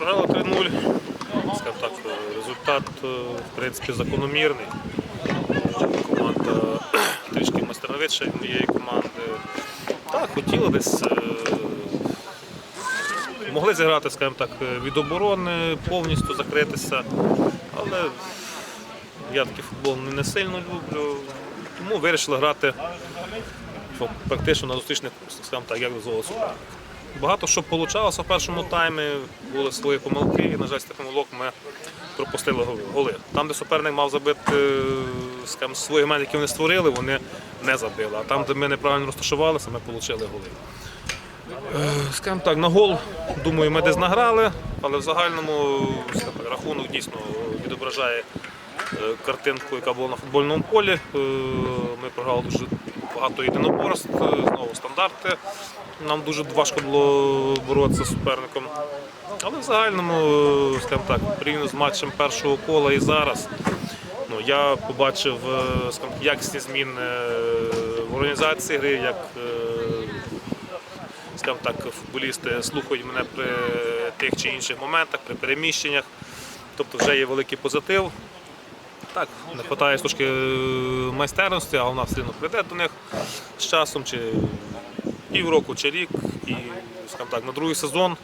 Програла 3-0. Скажімо так, е, результат е, в принципі закономірний. Команда трішки майстерновитша моєї команди. Так, хотіли десь. е, Могли зіграти, скажімо так, е, від оборони, повністю закритися. Але я такий футбол не- сильно люблю. Тому вирішили грати практично на зустрічних, скажімо так, як дозволив суперник. Багато що вийшло в першому таймі, були свої помилки, і, на жаль, з тих помилок ми пропустили голи-. Там, де суперник мав забити е, скажімо, свої момент, які вони створили, вони не забили. А там, де ми неправильно розташувалися, ми отримали голи. Е, Скажімо так, на гол, думаю, ми десь награли, але в загальному скажімо так, рахунок дійсно відображає е, картинку, яка була на футбольному полі. Е, Ми програли дуже багато єдиноборств, е, знову стандарти. Нам дуже важко було боротися з суперником. Але в загальному, скажімо так, порівняно з матчем першого кола і зараз. Ну, я побачив е, скажімо, якісні зміни е, в організації гри, як е, скажімо так, футболісти слухають мене при тих чи інших моментах, при переміщеннях. Тобто вже є великий позитив. Так, не вистачає трошки майстерності, але вона все одно прийде до них з часом, чи півроку, чи рік. І так, на другий сезон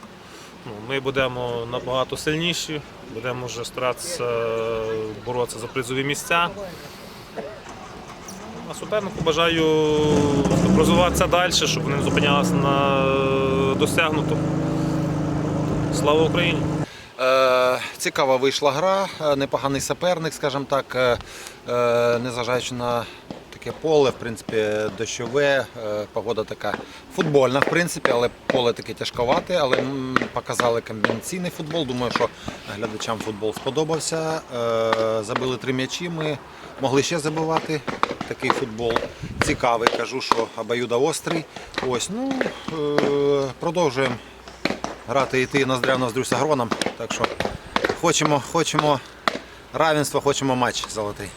ну, ми будемо набагато сильніші, будемо вже старатися боротися за призові місця. А супернику бажаю розвиватися далі, щоб вони не зупинялися на досягнутому. Слава Україні! Е, цікава вийшла гра, е, непоганий суперник, скажімо так, е, незважаючи на таке поле, в принципі, дощове, е, погода така футбольна, в принципі, але поле таке тяжковате, але показали комбінаційний футбол. Думаю, що глядачам футбол сподобався. Е, забили три м'ячі. Ми могли ще забивати. Такий футбол цікавий, кажу, що обоюда острий. Ось, ну, е, продовжуємо грати йти ноздря ноздрю з агроном. Так що хочемо, хочемо равенства, хочемо матч золотий.